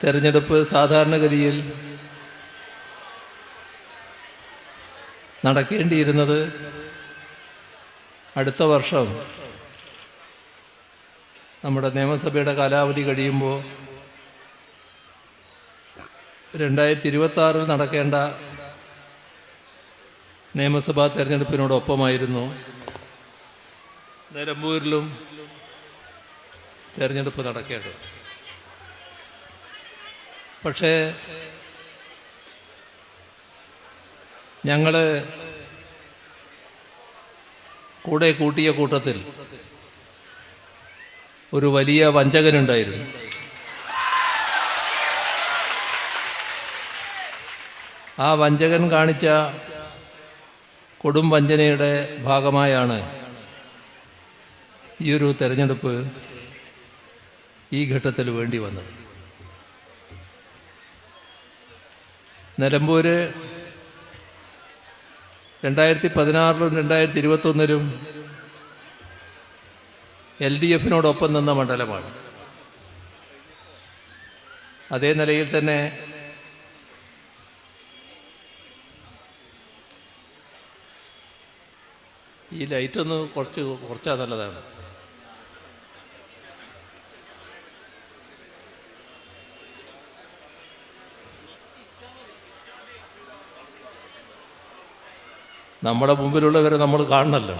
തെരഞ്ഞെടുപ്പ് സാധാരണഗതിയിൽ നടക്കേണ്ടിയിരുന്നത് അടുത്ത വർഷം നമ്മുടെ നിയമസഭയുടെ കാലാവധി കഴിയുമ്പോൾ രണ്ടായിരത്തി ഇരുപത്തി ആറിൽ നടക്കേണ്ട നിയമസഭാ തെരഞ്ഞെടുപ്പിനോടൊപ്പമായിരുന്നു നിലമ്പൂരിലും തെരഞ്ഞെടുപ്പ് നടക്കേണ്ടത്. പക്ഷേ ഞങ്ങൾ കൂടെ കൂട്ടിയ കൂട്ടത്തിൽ ഒരു വലിയ വഞ്ചകനുണ്ടായിരുന്നു. ആ വഞ്ചകൻ കാണിച്ച കൊടും വഞ്ചനയുടെ ഭാഗമായാണ് ഈ ഒരു തെരഞ്ഞെടുപ്പ് ഈ ഘട്ടത്തിൽ വേണ്ടി വന്നത്. നിലമ്പൂര് രണ്ടായിരത്തി പതിനാറിലും രണ്ടായിരത്തി ഇരുപത്തൊന്നിലും എൽ ഡി എഫിനോടൊപ്പം നിന്ന മണ്ഡലമാണ്. അതേ നിലയിൽ തന്നെ ഈ ലൈറ്റൊന്ന് കുറച്ച് കുറച്ചാൽ നല്ലതാണ്. നമ്മുടെ മുമ്പിലുള്ളവരെ നമ്മൾ കാണണല്ലോ.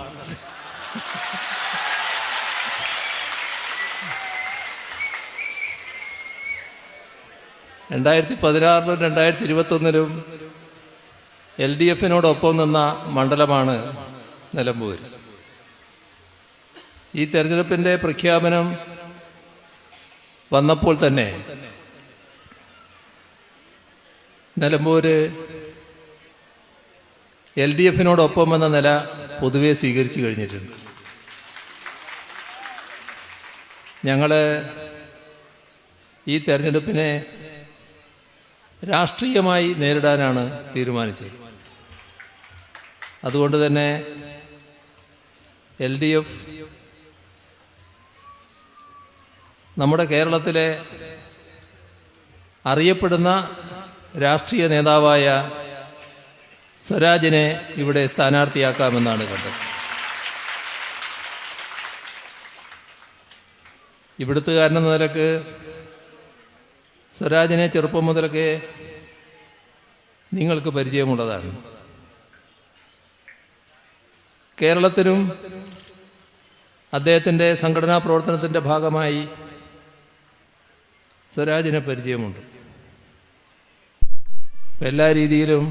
രണ്ടായിരത്തി പതിനാറിലും രണ്ടായിരത്തി ഇരുപത്തൊന്നിലും എൽ ഡി എഫിനോടൊപ്പം നിന്ന മണ്ഡലമാണ് നിലമ്പൂർ. ഈ തെരഞ്ഞെടുപ്പിന്റെ പ്രഖ്യാപനം വന്നപ്പോൾ തന്നെ നിലമ്പൂര് എൽ ഡി എഫിനോടൊപ്പം എന്ന നില പൊതുവെ സ്വീകരിച്ചു കഴിഞ്ഞിട്ടുണ്ട്. ഞങ്ങൾ ഈ തെരഞ്ഞെടുപ്പിനെ രാഷ്ട്രീയമായി നേരിടാനാണ് തീരുമാനിച്ചത്. അതുകൊണ്ട് തന്നെ എൽ ഡി എഫ് നമ്മുടെ കേരളത്തിലെ അറിയപ്പെടുന്ന രാഷ്ട്രീയ നേതാവായ സ്വരാജിനെ ഇവിടെ സ്ഥാനാർത്ഥിയാക്കാമെന്നാണ് കണ്ടത്. ഇവിടുത്തുകാരനെന്ന നിലയ്ക്ക് സ്വരാജിനെ ചെറുപ്പം മുതലൊക്കെ നിങ്ങൾക്ക് പരിചയമുള്ളതാണ്. കേരളത്തിനും അദ്ദേഹത്തിന്റെ സംഘടനാ പ്രവർത്തനത്തിന്റെ ഭാഗമായി സ്വരാജിനെ പരിചയമുണ്ട്. എല്ലാ രീതിയിലും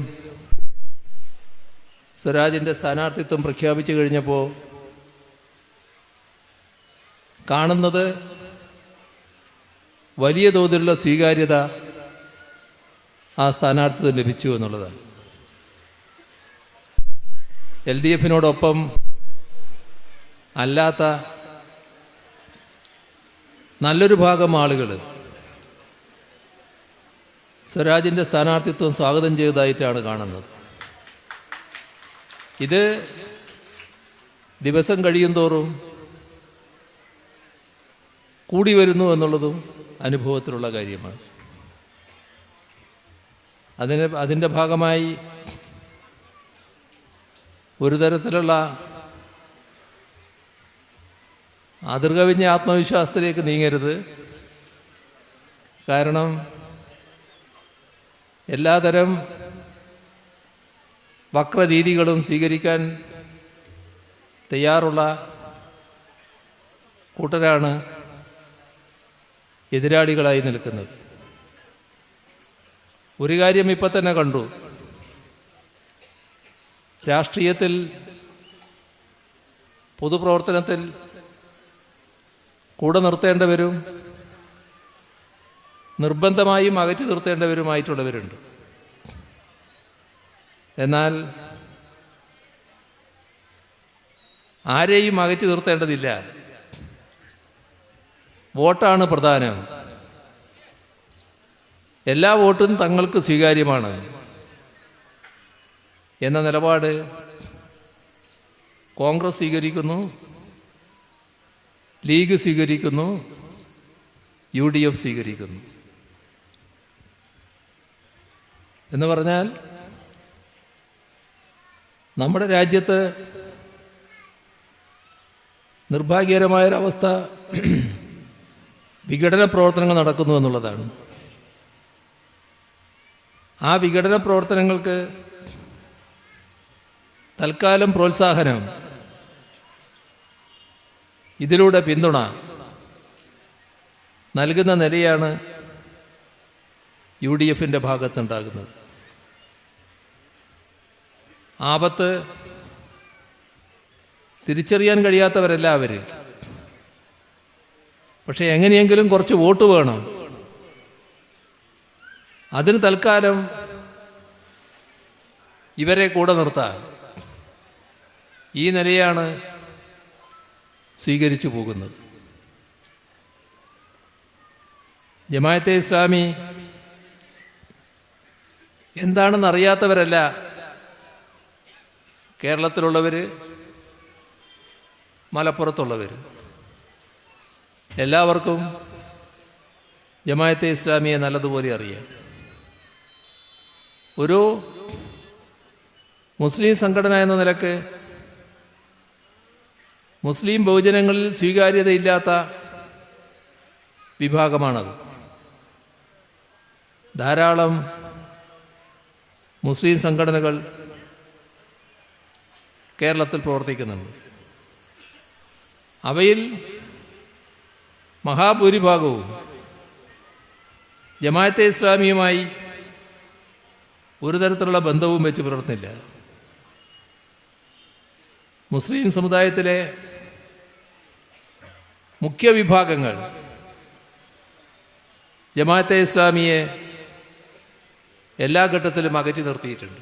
സ്വരാജിന്റെ സ്ഥാനാർത്ഥിത്വം പ്രഖ്യാപിച്ചു കഴിഞ്ഞപ്പോൾ കാണുന്നത് വലിയ തോതിലുള്ള സ്വീകാര്യത ആ സ്ഥാനാർത്ഥിത്വം ലഭിച്ചു എന്നുള്ളതാണ്. എൽ ഡി എഫിനോടൊപ്പം അല്ലാത്ത നല്ലൊരു ഭാഗം ആളുകൾ സ്വരാജിന്റെ സ്ഥാനാർത്ഥിത്വം സ്വാഗതം ചെയ്തതായിട്ടാണ് കാണുന്നത്. ഇത് ദിവസം കഴിയും തോറും കൂടി വരുന്നു എന്നുള്ളതും അനുഭവത്തിലുള്ള കാര്യമാണ്. അതിന് അതിന്റെ ഭാഗമായി ഒരു തരത്തിലുള്ള അതിർകവിഞ്ഞ ആത്മവിശ്വാസത്തിലേക്ക് നീങ്ങരുത്. കാരണം എല്ലാതരം വക്രരീതികളും സ്വീകരിക്കാൻ തയ്യാറുള്ള കൂട്ടരാണ് എതിരാളികളായി നിൽക്കുന്നത്. ഒരു കാര്യം ഇപ്പം തന്നെ കണ്ടു. രാഷ്ട്രീയത്തിൽ പൊതുപ്രവർത്തനത്തിൽ കൂടെ നിർത്തേണ്ടവരും നിർബന്ധമായും അകറ്റി നിർത്തേണ്ടവരുമായിട്ടുള്ളവരുണ്ട്. എന്നാൽ ആരെയും അകറ്റി നിർത്തേണ്ടതില്ല. വോട്ടാണ് പ്രധാനം. എല്ലാ വോട്ടും തങ്ങൾക്ക് സ്വീകാര്യമാണ്. എന്ന നിലപാട് കോൺഗ്രസ് സ്വീകരിക്കുന്നു ലീഗ് സ്വീകരിക്കുന്നു യു ഡി എഫ് സ്വീകരിക്കുന്നു. എന്ന് പറഞ്ഞാൽ നമ്മുടെ രാജ്യത്ത് നിർഭാഗ്യകരമായൊരവസ്ഥ വിഘടന പ്രവർത്തനങ്ങൾ നടക്കുന്നു എന്നുള്ളതാണ്. ആ വിഘടന പ്രവർത്തനങ്ങൾക്ക് തൽക്കാലം പ്രോത്സാഹനം ഇതിലൂടെ പിന്തുണ നൽകുന്ന നിലയാണ് യു ഡി എഫിന്റെ ഭാഗത്തുണ്ടാകുന്നത്. ആപത്ത് തിരിച്ചറിയാൻ കഴിയാത്തവരല്ല അവർ പക്ഷെ എങ്ങനെയെങ്കിലും കുറച്ച് വോട്ട് വേണം. അതിന് തൽക്കാലം ഇവരെ കൂടെ നിർത്താൻ ഈ നിലയാണ് സ്വീകരിച്ചു പോകുന്നത്. ജമായത്തെ ഇസ്ലാമി എന്താണെന്ന് അറിയാത്തവരല്ല കേരളത്തിലുള്ളവർ മലപ്പുറത്തുള്ളവർ എല്ലാവർക്കും ജമായത്തെ ഇസ്ലാമിയെ നല്ലതുപോലെ അറിയാം. ഒരു മുസ്ലിം സംഘടന എന്ന നിലയ്ക്ക് മുസ്ലിം ബഹുജനങ്ങളിൽ സ്വീകാര്യതയില്ലാത്ത വിഭാഗമാണത്. ധാരാളം മുസ്ലിം സംഘടനകൾ കേരളത്തിൽ പ്രവർത്തിക്കുന്നുണ്ട്. അവയിൽ മഹാഭൂരിഭാഗവും ജമാഅത്തെ ഇസ്ലാമിയുമായി ഒരു തരത്തിലുള്ള ബന്ധവും വെച്ച് പുലർത്തുന്നില്ല. മുസ്ലിം സമുദായത്തിലെ മുഖ്യ വിഭാഗങ്ങൾ ജമാഅത്തെ ഇസ്ലാമിയെ എല്ലാ ഘട്ടത്തിലും അകറ്റി നിർത്തിയിട്ടുണ്ട്.